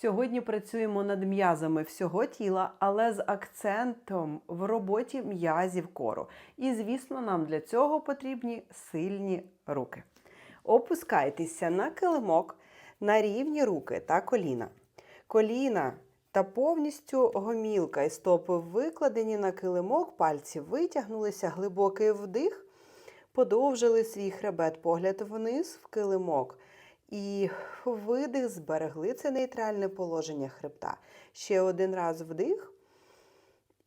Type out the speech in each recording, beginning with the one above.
Сьогодні працюємо над м'язами всього тіла, але з акцентом в роботі м'язів кору. І, звісно, нам для цього потрібні сильні руки. Опускайтеся на килимок на рівні руки та коліна. Коліна та повністю гомілка і стопи викладені на килимок, пальці витягнулися, глибокий вдих, подовжили свій хребет, погляд вниз в килимок. І видих, зберегли це нейтральне положення хребта. Ще один раз вдих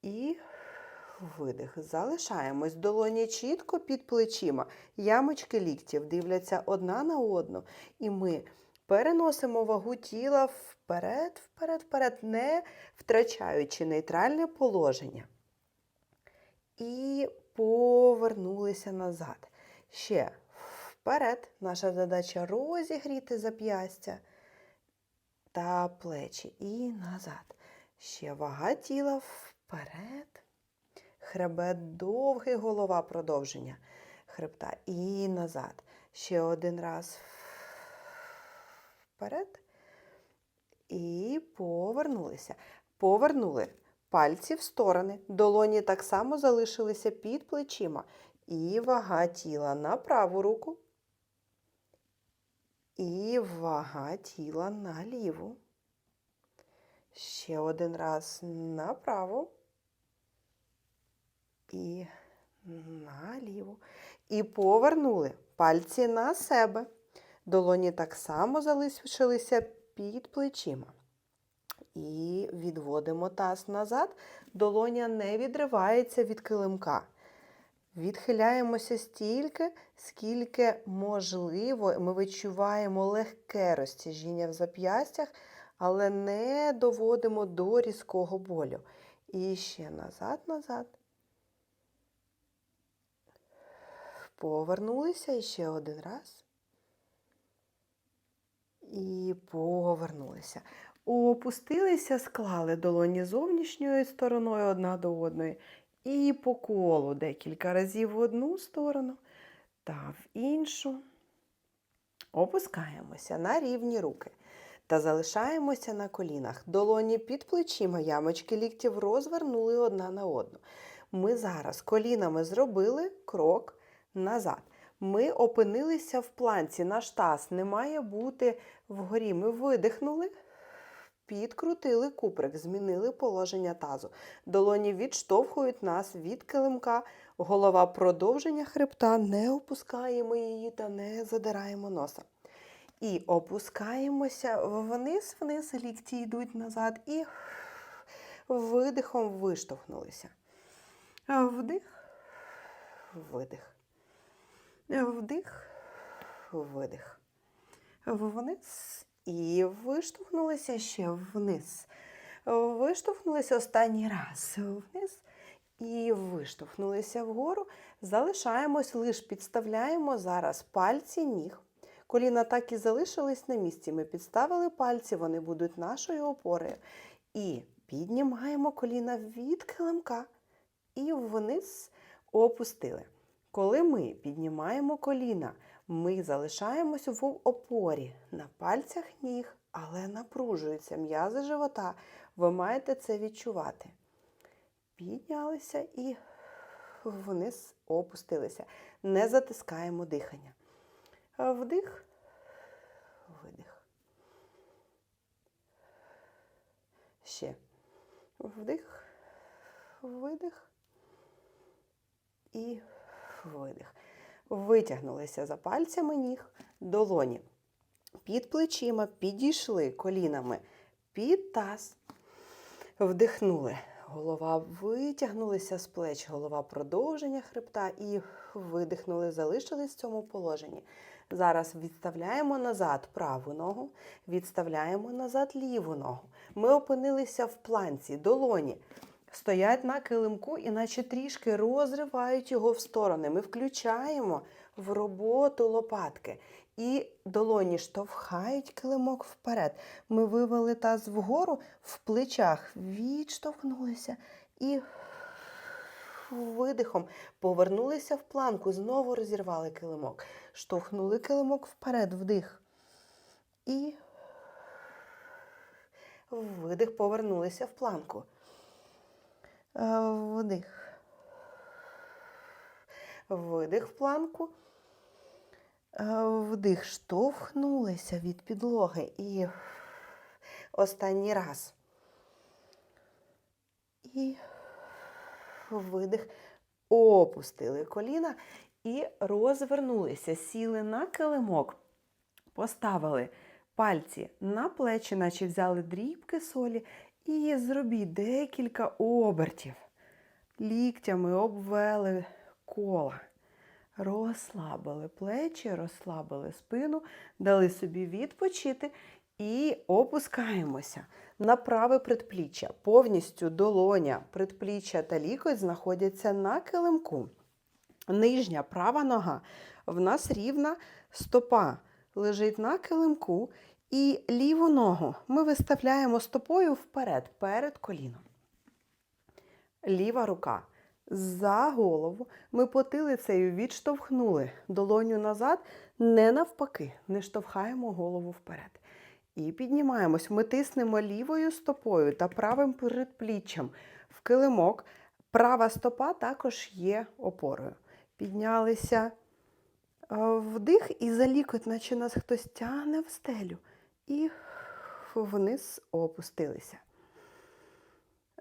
і видих. Залишаємось. Долоні чітко під плечима. Ямочки ліктів дивляться одна на одну. І ми переносимо вагу тіла вперед, вперед, вперед, не втрачаючи нейтральне положення. І повернулися назад. Ще вперед. Наша задача розігріти зап'ястя та плечі. І назад. Ще вага тіла вперед. Хребет довгий, голова продовження хребта. І назад. Ще один раз вперед. І повернулися. Повернули пальці в сторони. Долоні так само залишилися під плечима. І вага тіла на праву руку. І вага тіла на ліву. Ще один раз направо. І наліво. І повернули пальці на себе. Долоні так само залишилися під плечима. І відводимо таз назад. Долоня не відривається від килимка. Відхиляємося стільки, скільки можливо, ми відчуваємо легке розтяжіння в зап'ястях, але не доводимо до різкого болю. І ще назад, назад. Повернулися ще один раз. І повернулися. Опустилися, склали долоні зовнішньою стороною одна до одної. І по колу декілька разів в одну сторону та в іншу. Опускаємося на рівні руки та залишаємося на колінах. Долоні під плечима, ямочки ліктів розвернули одна на одну. Ми зараз колінами зробили крок назад. Ми опинилися в планці. Наш таз не має бути вгорі. Ми видихнули. Підкрутили куприк, змінили положення тазу. Долоні відштовхують нас від килимка, голова продовження хребта, не опускаємо її та не задираємо носа. І опускаємося вниз, вниз, лікті йдуть назад і видихом виштовхнулися. Вдих, видих. Вдих, видих. Вниз і виштовхнулися ще вниз. Виштовхнулися останній раз вниз і виштовхнулися вгору. Залишаємось, лише підставляємо зараз пальці ніг. Коліна так і залишились на місці. Ми підставили пальці, вони будуть нашою опорою. І піднімаємо коліна від килимка і вниз опустили. Коли ми піднімаємо коліна, ми залишаємось в опорі на пальцях ніг, але напружуються м'язи живота. Ви маєте це відчувати. Піднялися і вниз опустилися. Не затискаємо дихання. Вдих, видих. Ще. Вдих, видих і видих. Витягнулися за пальцями ніг, долоні. Під плечима підійшли колінами під таз. Вдихнули. Голова витягнулася з плеч, голова продовження хребта і видихнули, залишились в цьому положенні. Зараз відставляємо назад праву ногу, відставляємо назад ліву ногу. Ми опинилися в планці, долоні. Стоять на килимку, іначе трішки розривають його в сторони. Ми включаємо в роботу лопатки. І долоні штовхають килимок вперед. Ми вивели таз вгору, в плечах відштовхнулися і видихом повернулися в планку, знову розірвали килимок. Штовхнули килимок вперед, вдих. І Видих, повернулися в планку. Е, Вдих. Видих в планку. Е, Вдих, штовхнулися від підлоги. І останній раз. І видих. Опустили коліна і розвернулися. Сіли на килимок. Поставили пальці на плечі, наче взяли дрібки солі, і зробіть декілька обертів. Ліктями обвели кола. Розслабили плечі, розслабили спину, дали собі відпочити і опускаємося на праве предпліччя. Повністю долоня, предпліччя та лікоть знаходяться на килимку. Нижня права нога в нас рівна стопа лежить на килимку, і ліву ногу ми виставляємо стопою вперед, перед коліном. Ліва рука за голову. Ми потилицею відштовхнули долоню назад, не навпаки, не штовхаємо голову вперед. І піднімаємось. Ми тиснемо лівою стопою та правим передпліччям в килимок. Права стопа також є опорою. Піднялися вдих і за лікоть, наче нас хтось тягне в стелю. І вниз опустилися.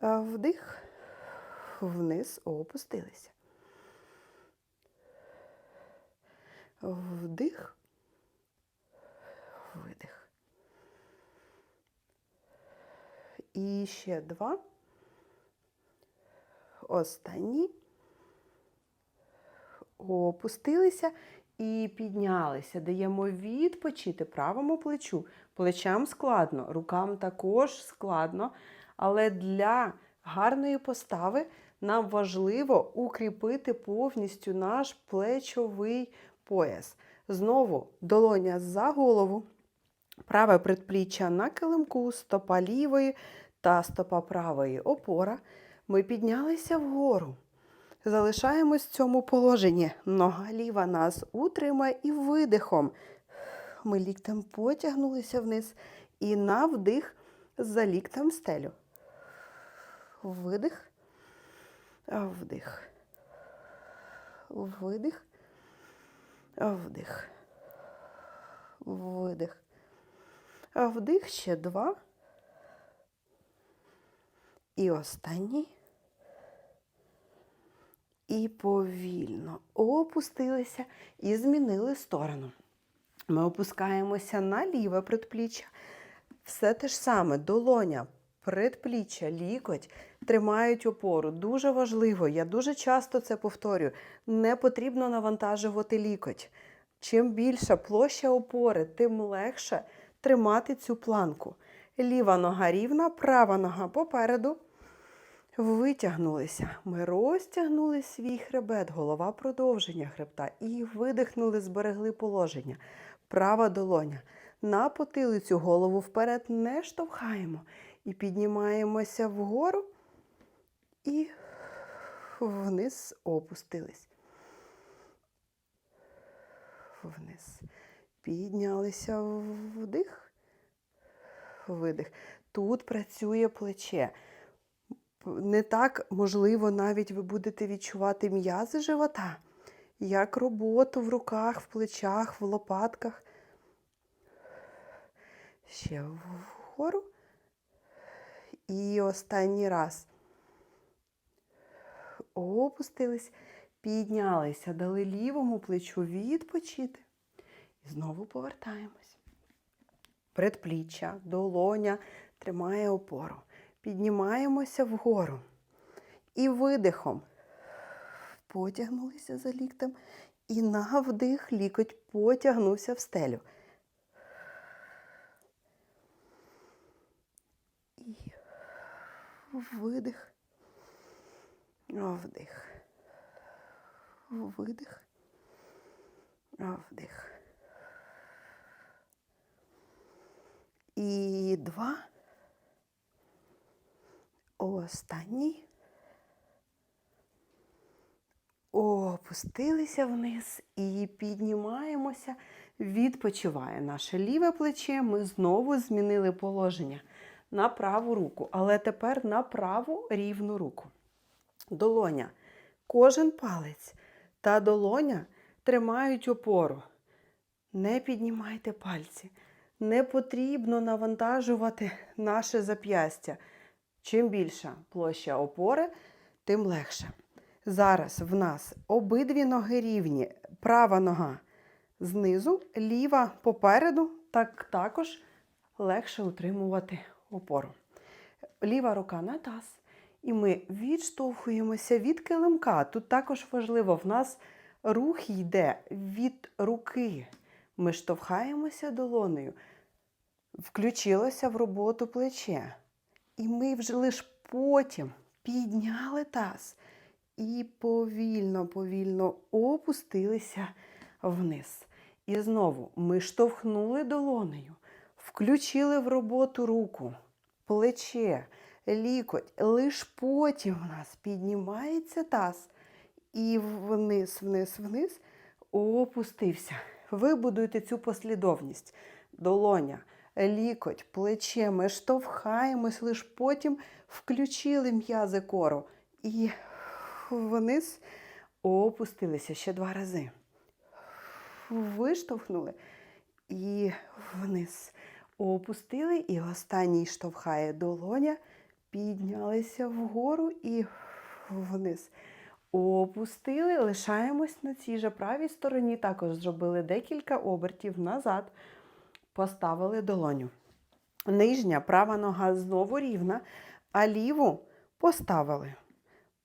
Вдих, вниз опустилися. Вдих, видих. І ще два. Останні. Опустилися і піднялися. Даємо відпочити правому плечу. Плечам складно, рукам також складно. Але для гарної постави нам важливо укріпити повністю наш плечовий пояс. Знову долоня за голову, праве предпліччя на килимку, стопа лівої та стопа правої опора. Ми піднялися вгору. Залишаємось в цьому положенні. Нога ліва нас утримає і видихом. Ми ліктем потягнулися вниз і на вдих за ліктем стелю. Видих, вдих. Видих, вдих. Видих. Вдих ще два. І останній. І повільно опустилися і змінили сторону. Ми опускаємося на ліве предпліччя. Все те ж саме, долоня, предпліччя, лікоть тримають опору. Дуже важливо, я дуже часто це повторюю. Не потрібно навантажувати лікоть. Чим більша площа опори, тим легше тримати цю планку. Ліва нога рівна, права нога попереду. Витягнулися. Ми розтягнули свій хребет, голова продовження хребта. І видихнули, зберегли положення. Права долоня. На потилицю голову вперед не штовхаємо. І піднімаємося вгору і вниз опустились. Вниз. Піднялися вдих, видих. Тут працює плече не так, можливо, навіть ви будете відчувати м'язи живота, як роботу в руках, в плечах, в лопатках. Ще вгору. І останній раз. Опустились, піднялися, дали лівому плечу відпочити. І знову повертаємось. Предпліччя, долоня тримає опору. Піднімаємося вгору. І видихом потягнулися за ліктем. І на вдих лікоть потягнувся в стелю. І видих. Вдих. Видих. Вдих. І два. Останній. Опустилися вниз і піднімаємося, відпочиває наше ліве плече. Ми знову змінили положення. на праву руку, але тепер на праву рівну руку. Долоня. Кожен палець та долоня тримають опору. Не піднімайте пальці. Не потрібно навантажувати наше зап'ястя. Чим більша площа опори, тим легше. Зараз в нас обидві ноги рівні. Права нога знизу, ліва попереду, так також легше утримувати опору. Ліва рука на таз. І ми відштовхуємося від килимка. Тут також важливо, в нас рух йде від руки. Ми штовхаємося долонею. Включилося в роботу плече. І ми вже лише потім підняли таз і повільно, повільно опустилися вниз. І знову ми штовхнули долонею, включили в роботу руку, плече, лікоть. Лиш потім у нас піднімається таз і вниз, вниз, вниз опустився. Ви будуєте цю послідовність. Долоня, лікоть, плече. Ми штовхаємось, лиш потім включили м'язи кору. І вниз опустилися ще два рази. Виштовхнули і вниз. Опустили, і останній штовхає долоня, піднялися вгору і вниз. Опустили, лишаємось на цій же правій стороні. Також зробили декілька обертів назад, поставили долоню. Нижня права нога знову рівна, а ліву поставили.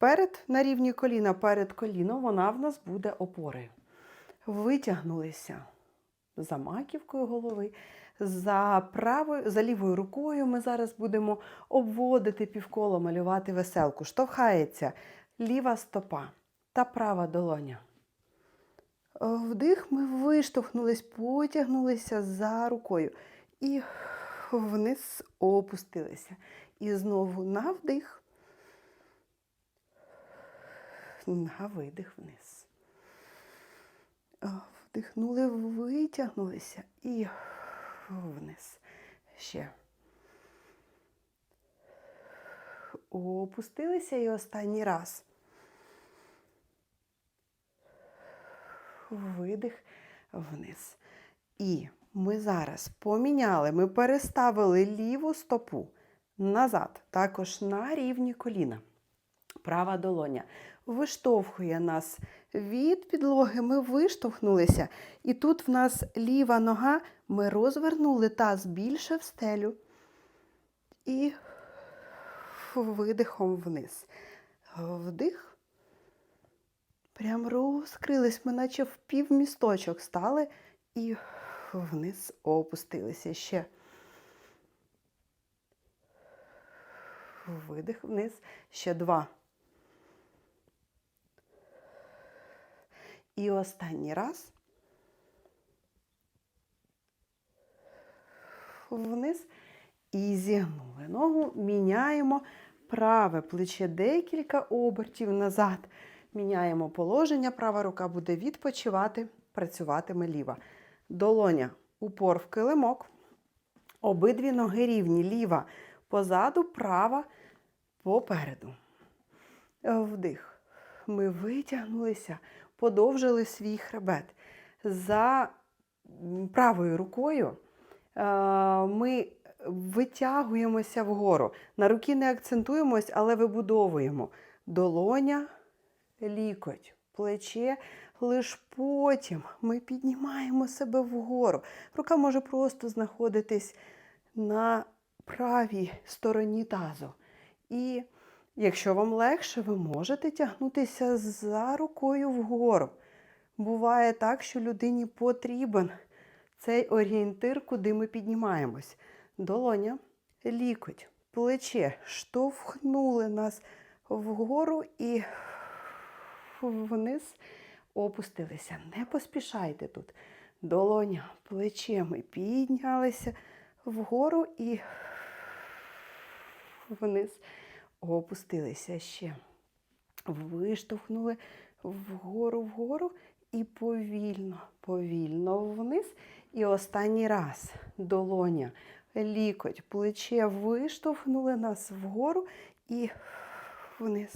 Перед на рівні коліна, перед коліном вона в нас буде опорою. Витягнулися за маківкою голови. За правою, за лівою рукою ми зараз будемо обводити півколо, малювати веселку. Штовхається ліва стопа та права долоня. Вдих ми виштовхнулись, потягнулися за рукою і вниз опустилися. І знову на вдих, на видих вниз. Вдихнули, витягнулися і вниз. Ще. Опустилися і останній раз. Видих вниз. І ми зараз поміняли, ми переставили ліву стопу назад, також на рівні коліна. Права долоня виштовхує нас від підлоги, ми виштовхнулися. І тут в нас ліва нога, ми розвернули таз більше в стелю. І видихом вниз. Вдих. Прям розкрились, ми наче в півмісточок стали і вниз опустилися ще. Видих вниз. Ще два. І останній раз. Вниз. І зігнули ногу, міняємо праве плече декілька обертів назад. Міняємо положення, права рука буде відпочивати, працюватиме ліва. Долоня, упор в килимок. Обидві ноги рівні. Ліва позаду, права попереду. Вдих. Ми витягнулися, подовжили свій хребет. За правою рукою ми витягуємося вгору. На руки не акцентуємось, але вибудовуємо. Долоня, лікоть, плече. Лиш потім ми піднімаємо себе вгору. Рука може просто знаходитись на правій стороні тазу. І якщо вам легше, ви можете тягнутися за рукою вгору. Буває так, що людині потрібен цей орієнтир, куди ми піднімаємось. Долоня, лікоть, плече штовхнули нас вгору і вниз опустилися. Не поспішайте тут. Долоня, плече ми піднялися вгору і вниз опустилися ще. Виштовхнули вгору, вгору і повільно, повільно вниз. І останній раз долоня, лікоть, плече виштовхнули нас вгору і вниз.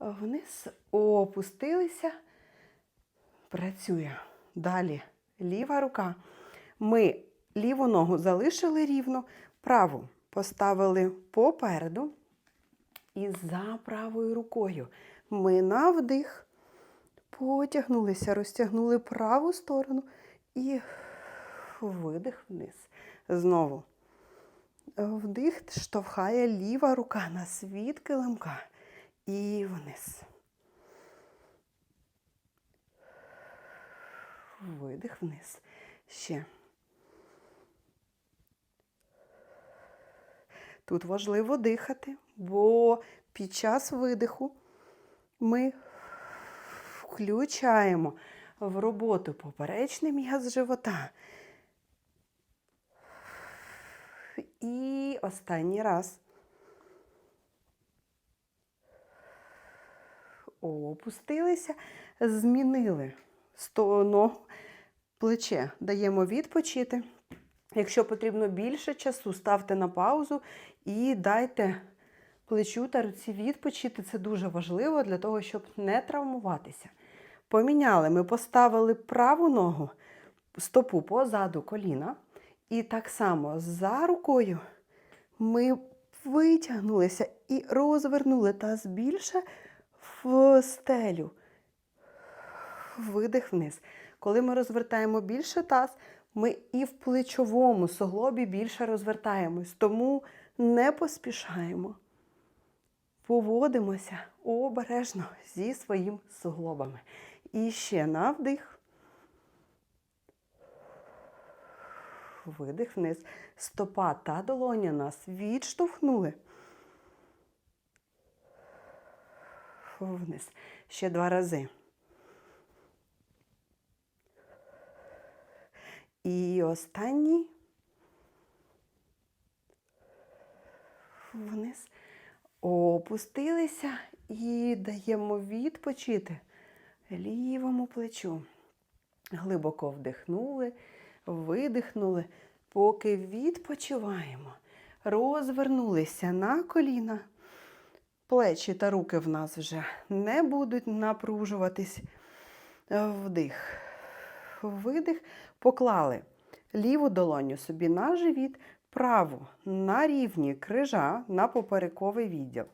Вниз опустилися. Працює. Далі ліва рука. Ми ліву ногу залишили рівно, праву поставили попереду. І за правою рукою ми на вдих потягнулися, розтягнули праву сторону і видих вниз. Знову. Вдих штовхає ліва рука на світ килимка і вниз. Видих вниз. Ще. Тут важливо дихати, бо під час видиху ми включаємо в роботу поперечний м'яз живота. І останній раз. Опустилися, змінили ногу, плече. Даємо відпочити. Якщо потрібно більше часу, ставте на паузу і дайте плечу та руці відпочити. Це дуже важливо для того, щоб не травмуватися. Поміняли, ми поставили праву ногу, стопу позаду коліна. І так само за рукою ми витягнулися і розвернули таз більше в стелю. Видих вниз. Коли ми розвертаємо більше таз, ми і в плечовому суглобі більше розвертаємось. Тому не поспішаємо. Поводимося обережно зі своїм суглобами. І ще на вдих. Видих вниз. Стопа та долоня нас відштовхнули. Вниз. Ще два рази. І останній. Вниз. Опустилися і даємо відпочити лівому плечу. Глибоко вдихнули, видихнули, поки відпочиваємо. Розвернулися на коліна. Плечі та руки в нас вже не будуть напружуватись. Вдих. Видих. Поклали ліву долоню собі на живіт, праву на рівні крижа на поперековий відділ.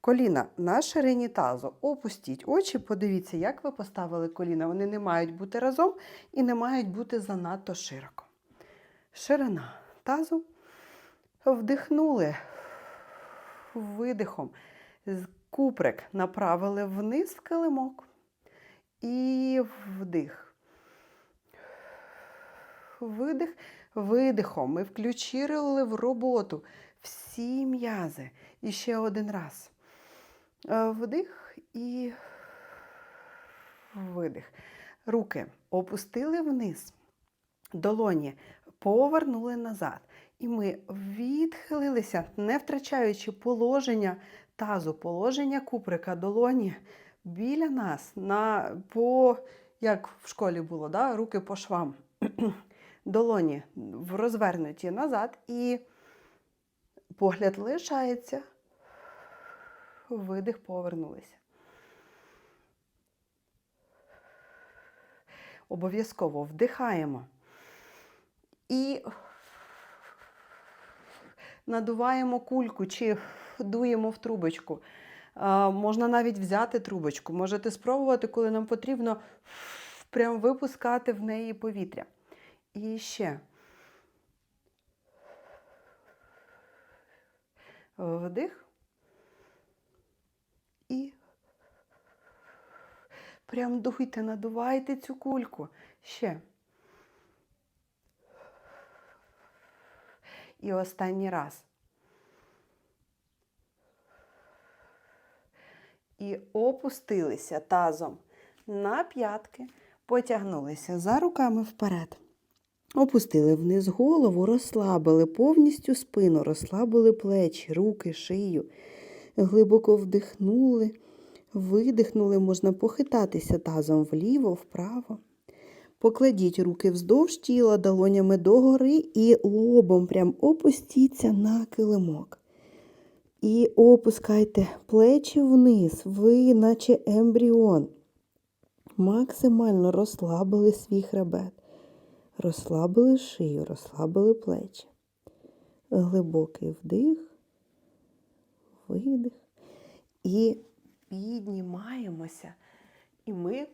Коліна на ширині тазу. Опустіть очі, подивіться, як ви поставили коліна. Вони не мають бути разом і не мають бути занадто широко. Ширина тазу. Вдихнули видихом. Куприк направили вниз в килимок. І вдих. Видих, видихом. Ми включили в роботу всі м'язи. І ще один раз. Вдих і видих. Руки опустили вниз, долоні повернули назад. І ми відхилилися, не втрачаючи положення тазу, положення куприка, долоні біля нас, на, по, як в школі було, да? руки по швам. Долоні розвернуті назад, і погляд лишається видих, повернулися. Обов'язково вдихаємо і надуваємо кульку чи дуємо в трубочку. Можна навіть взяти трубочку. Можете спробувати, коли нам потрібно прям випускати в неї повітря. І ще. Вдих. І прям дуйте, надувайте цю кульку. Ще. І останній раз. І опустилися тазом на п'ятки, потягнулися за руками вперед. Опустили вниз голову, розслабили повністю спину, розслабили плечі, руки, шию. Глибоко вдихнули, видихнули, можна похитатися тазом вліво, вправо. Покладіть руки вздовж тіла, долонями догори і лобом прям опустіться на килимок. І опускайте плечі вниз, ви, наче ембріон. Максимально розслабили свій хребет. Розслабили шию, розслабили плечі. Глибокий вдих, видих. І піднімаємося. І ми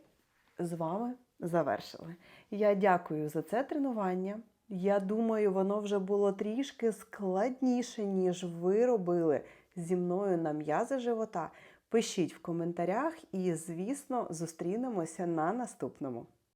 з вами завершили. Я дякую за це тренування. Я думаю, воно вже було трішки складніше, ніж ви робили зі мною на м'язи живота. Пишіть в коментарях і, звісно, зустрінемося на наступному.